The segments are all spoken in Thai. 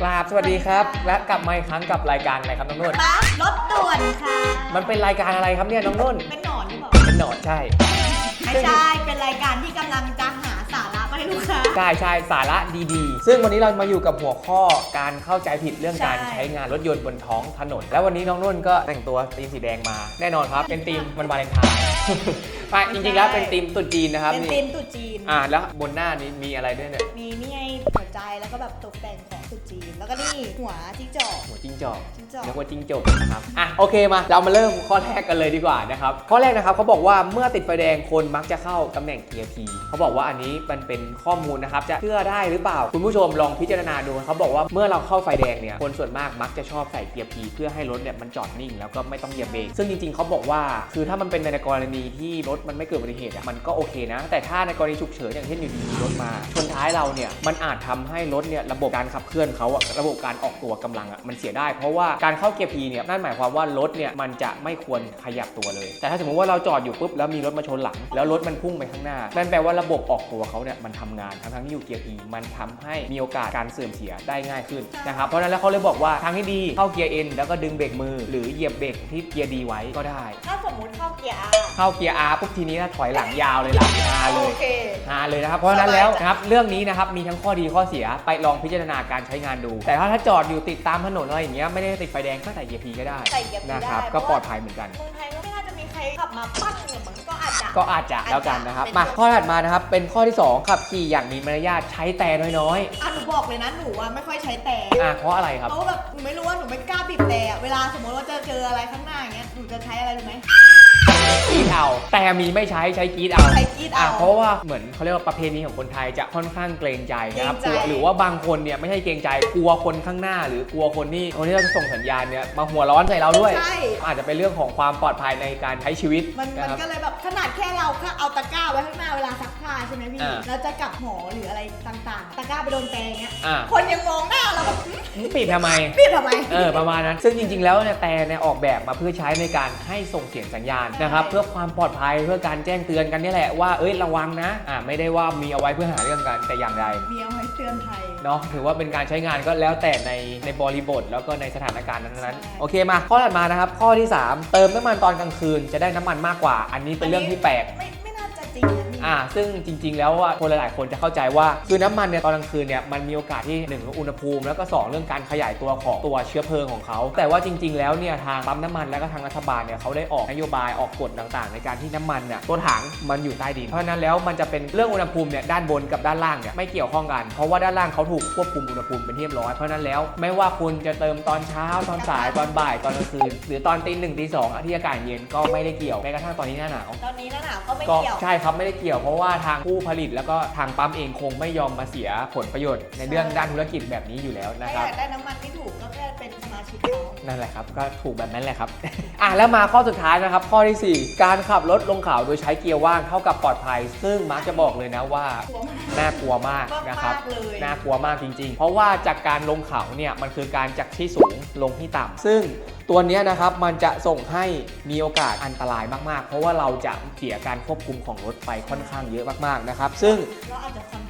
กราบสวัสดีครับ และกลับมาอีกครั้งกับรายการอะไรครับน้องนุ่นปั๊บรถด่วนค่ะ มันเป็นรายการอะไรครับเนี่ยน้องนุ่นเป็นหนอนหรือเปล่าเป็นหนอนใช่ ไม่ใช่ เป็นรายการที่กำลังจะหาสาระมาให้ลูกค้า ใช่ใช่สาระดีๆ ซึ่งวันนี้เรามาอยู่กับหัวข้อการเข้าใจผิดเรื่องการใช่ ใช้งานรถยนต์บนท้องถนน แล้ววันนี้น้องนุ่นก็แต่งตัวธีมสีแดงมา แน่นอนครับ เป็นธีมวันวาเลนไทน์อะจริงๆแล้วเป็นธีมตรุ๊จีนนะครับเป็นนี่ตีมตุ๊จีน อ่าแล้วบนหน้านี้มีอะไรด้วยเนี่ย มีนี่ไงหัวใจแล้วก็แบบตกแต่งของ ตุ๊จีน แล้วก็นี่หัวจิ้งจอก หัวจิ้งจอกจิ้งจอก เรียกว่าจิ้งจกนะครับ อะโอเคมา เรามาเริ่มข้อแรกกันเลยดีกว่านะครับ ข้อแรกนะครับเขาบอกว่าเมื่อติดไฟแดงคนมักจะเข้าตำแหน่งเกียร์ P เขาบอกว่าอันนี้มันเป็นข้อมูลนะครับ จะเชื่อได้หรือเปล่า คุณผู้ชมลองพิจารณาดูเขาบอกว่าเมื่อเราเข้าไฟแดงเนี่ย คนส่วนมากมักจะชอบใส่เกียร์ P เพื่อให้รถเนี่ยมันจอดนิ่งแล้วก็ไม่ต้องเหยียบเบรก ซึ่งจริงๆเขาบอกว่า คือถ้ามันเป็นในกรณีที่รถมันไม่เกิดอุบัติเหตุอะมันก็โอเคนะ แต่ถ้าในกรณีฉุกเฉินอย่างเช่นอยู่ดีๆรถมาชนท้ายเราเนี่ยมันอาจทำให้รถเนี่ยระบบการขับเคลื่อนเขาอะระบบการออกตัวกำลังอะมันเสียได้ เพราะว่าการเข้าเกียร์ P เนี่ยนั่นหมายความว่ารถเนี่ยมันจะไม่ควรขยับตัวเลย แต่ถ้าสมมติว่าเราจอดอยู่ปุ๊บแล้วมีรถมาชนหลัง แล้วรถมันพุ่งไปข้างหน้านั่นแปลว่าระบบออกตัวเขาเนี่ยมันทำงานทั้งๆที่อยู่เกียร์ P มันทำให้มีโอกาสการเสื่อมเสียได้ง่ายขึ้นนะครับเพราะฉะนั้นแล้วเขาเลยบอกว่าทางที่ดีเข้าเกียร์ N แล้วก็ดึงเบรกมือ หรือเหยียบเบรกที่เกียร์ D ไว้ก็ได้ ถ้าสมมุติเข้าเกียร์ R เข้าเกียร์ R ปุ๊บทีนี้นะถอยหลังยาวเลยหลังฮาเลโอยเคฮาเลยนะครับเพราะฉะนั้นแล้วสบายใจนะครับเรื่องนี้นะครับมีทั้งข้อดีข้อเสียไปลองพิจารณาการใช้งานดู แต่ถ้าถ้าจอดอยู่ติดตามถนนอะไรอย่างเงี้ยไม่ได้ติดไฟแดงก็ใส่เกียร์ P ก็ได้ใส่เกียร์ P นะครับได้ก็ปลอดภัยเหมือนกัน เมืองไทยก็ไม่น่าจะมีใครขับมาปั้งเนี่ยมันก็อาจจะ ก็อาจจะแล้วกันนะครับเป็นมาไปได้ข้อถัดมานะครับเป็นข้อที่2ขับขี่อย่างมีมารยาทใช้แต่น้อยอะหนูบอกเลยนะหนูว่าไม่ค่อยใช้แต่ๆอะเพราะอะไรครับ เพราะว่าแบบหนูไม่รู้ว่าหนูไม่กล้าบีบแต่อะเวลาสมมติว่าจะเจออะไรข้างหน้าอย่างเงี้ยหนูจะใช้อะไรรู้ไหมกรีด เอา แต่มีไม่ใช้ใช้กรีดเอาใช้กรีดเอาะเพราะว่าเหมือนเขาเรียกว่าประเพณีของคนไทยจะค่อนข้างเกรงใจนะครับเกรงใจหรือว่าบางคนเนี่ยไม่ใช่เกรงใจกลัวคนข้างหน้า หรือกลัวคนที่คนที่เราจะส่งสัญญาณเนี่ยมาหัวร้อนใส่เราด้วย ใช่ อาจจะเป็นเรื่องของความปลอดภัยในการใช้ชีวิตมันนะมันครับ ก็เลยแบบขนาดแค่เราแค่เอาตะกร้าไว้ข้างหน้าเวลาซักผ้าใช่ไหมพี่อ่า แล้วจะกลับหอหรืออะไรต่างๆ ตะกร้าไปโดนแปรงเงี้ย อะคนยังมองหน้าเราแบบหึปิดทำไม พี่ทำไม เออประมาณนั้น ซึ่งจริงๆ แล้วเนี่ยแต่เนี่ยออกแบบมาเพื่อใช้ในการให้ส่งเสียงสัญญาณนะครับเพื่อความปลอดภัยเพื่อการแจ้งเตือนกันนี่แหละว่าเอ้ยระวังนะอ่าไม่ได้ว่ามีเอาไว้เพื่อหาเรื่องกันแต่อย่างใดมีเอาไว้เตือนภัย เนาะถือว่าเป็นการใช้งานก็แล้วแต่ในในบริบท แล้วก็ในสถานการณ์นั้นใช่ ๆโอเคมาข้อถัดมานะครับข้อที่ 3 เติมน้ำมันตอนกลางคืนจะได้น้ำมันมากกว่า อันนี้เป็นเรื่องที่แปลก ไม่ อ่าซึ่งจริง ๆ แล้วว่าคนหลาย ๆ คนจะเข้าใจว่าคือน้ำมันเนี่ยตอนกลางคืนเนี่ยมันมีโอกาสที่หนึ่งอุณหภูมิแล้วก็สองเรื่องการขยายตัวของตัวเชื้อเพลิงของเขา แต่ว่าจริง ๆ แล้วเนี่ยทางปั๊มน้ำมันและก็ทางรัฐบาลเนี่ยเขาได้ออกนโยบายออกกฎต่าง ๆ ในการที่น้ำมันเนี่ยตัวถังมันอยู่ใต้ดิน เพราะฉะนั้นแล้วมันจะเป็นเรื่องอุณหภูมิเนี่ยด้านบนกับด้านล่างเนี่ยไม่เกี่ยวข้องกัน เพราะว่าด้านล่างเขาถูกควบคุมอุณหภูมิเป็นที่เรียบร้อย เพราะฉะนั้นแล้วไม่ว่าคุณจะเติมตอนเช้าตอนสายตอนบ่ายตอนกลางคืนหรือตอนตีหนึ่งตีสองที่อากาศเย็นก็ไม่ได้เกี่ยวแม้กระทั่งตอนนี้หน้าหนาวตอนนี้หน้าหนาวก็ไม่ก็เกี่ยวใช่ครับไม่ได้เกี่ยวเพราะว่าทางผู้ผลิตแล้วก็ทางปั๊มเองคงไม่ยอมมาเสียผลประโยชน์ในเรื่องด้านธุรกิจแบบนี้อยู่แล้วนะถ้าครับ ยากได้น้ำมันที่ เป็นสมาชิกเขานั่นแหละครับ ก็ถูกแบบนั้นแหละครับ อะแล้วมาข้อสุดท้ายนะครับ ข้อทีสี่ 4 การขับรถลงเขาโดยใช้เกียร์ว่างเท่ากับปลอดภัย ซึ่งมาร์คจะบอกเลยนะว่า หัวมัน น่ากลัวมากมากนะครับๆเลย น่ากลัวมากจริงๆ เพราะว่าจากการลงเขาเนี่ยมันคือการจากที่สูงลงที่ต่ำซึ่งตัวเนี้ยนะครับมันจะส่งให้มีโอกาสอันตรายมากๆ เพราะว่าเราจะเสียการควบคุมของรถไปค่อนข้างเยอะมากๆนะครับ ซึ่ง เราอาจจะคอนโทรลไม่ได้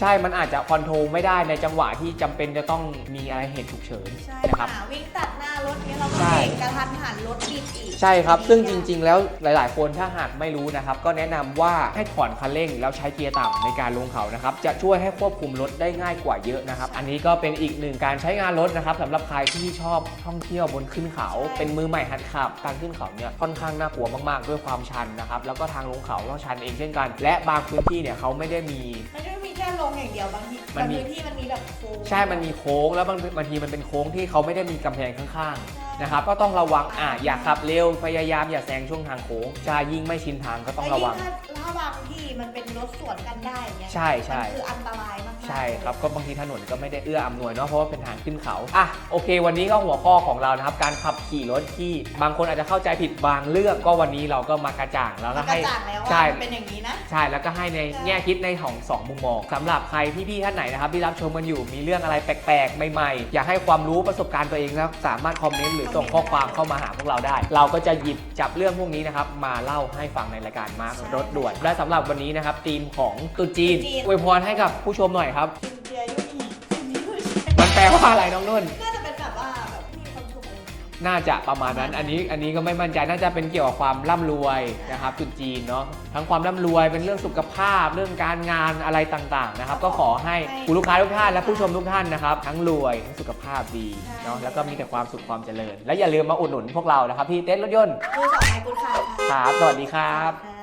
ใช่มันอาจจะคอนโทรลไม่ได้ในจังหวะที่จำเป็นจะต้องมีอะไรเหตุฉุกเฉินใช่นะครับ ค่ะวิ่งตัดหน้ารถเนี้ยเราก็ใช่ เบรกกระทันหันรถบิดอีกใช่ครับ ซึ่งจริง ๆ แล้วหลาย ๆ คนถ้าหากไม่รู้นะครับ ก็แนะนำว่าให้ถอนคันเร่ง แล้วใช้เกียร์ต่ำในการลงเขานะครับ จะช่วยให้ควบคุมรถได้ง่ายกว่าเยอะนะครับ อันนี้ก็เป็นอีกหนึ่งการใช้งานรถนะครับสำหรับใครที่ชอบท่องเที่ยวบนขึ้นเขา เป็นมือใหม่หัดขับ การขึ้นเขาเนี่ยค่อนข้างน่ากลัวมาก ๆ ด้วยความชันนะครับ แล้วก็ทางลงเขาก็ชันเองเช่นกัน และบางพื้นที่เนี่ยเขาไม่ได้มีมันไม่ได้มีแค่ลงอย่างเดียวบางทีมันบางมี พื้นที่มันมีแบบโค้ง ใช่มันมีโค้งแล้วบางบางทีมันเป็นโค้งที่เขาไม่ได้มีกำแพงข้างๆนะครับก็ต้องระวังอะอย่าขับเร็วพยายามอย่าแซงช่วงทางโค้งใช่ยิ่งไม่ชินทางก็ต้องระวัง แลยิ่ถ้า ถ้าบางที่มันเป็นรถสวนกันได้อย่างเงี้ยใช่ใช่ มันคืออันตรายมากๆใช่ครับก็บางทีถนนก็ไม่ได้เอื้ออำนวยเนาะเพราะว่าเป็นทางขึ้นเขาอะโอเค วันนี้ก็หัวข้อของเรานะครับ การขับขี่รถที่บางคนอาจจะเข้าใจผิดบางเรื่องก็วันนี้เราก็มากระจ่างแล้วมัก็นกให้ระจ่างแล้วใช่ ว่ามันเป็นอย่างนี้นะ ใช่แล้วก็ให้ในใช่แง่คิดในของสองมุมมองสำหรับใครพี่ๆท่านไหนนะครับที่รับชมกันอยู่มีเรื่องอะไรแปลกๆใหม่ๆ อยากให้ความรู้ประสบการณ์ตัวเองนะครับสามารถคอมเมนต์หรือส่งข้อความเข้ามาหาพวกเราได้ เราก็จะหยิบจับเรื่องพวกนี้นะครับมาเล่าให้ฟังในรายการมาร์ครถด่วนและสำหรับวันนี้นะครับธีมของตรุษจีนตรุษจีน อวยพรให้กับผู้ชมหน่อยครับ กินเบียร์ยุ่งอีกกินเบียร์ยุ่งอีกมันแปลว่าอะไรน้องนุ่น น่าจะเป็นแบบว่าแบบมีความสุขอะไรอย่างเงี้ยน่าจะประมาณนั้น อันนี้ อันนี้ก็ไม่มั่นใจ น่าจะเป็นเกี่ยวกับความร่ำรวยนะครับจุดจีนเนาะ ทั้งความร่ำรวย เป็นเรื่องสุขภาพ เรื่องการงานอะไรต่างๆนะครับ ก็ขอให้คุณลูกค้าทุกท่านและผู้ชมทุกท่านนะครับ ทั้งรวย ทั้งสุขภาพดีเนาะ แล้วก็มีแต่ความสุขความเจริญ และอย่าลืมมาอุดหนุนพวกเรานะครับที่เต้นรถยนต์มือสองไม้กุญคาครับ สวัสดีครับ ค่ะ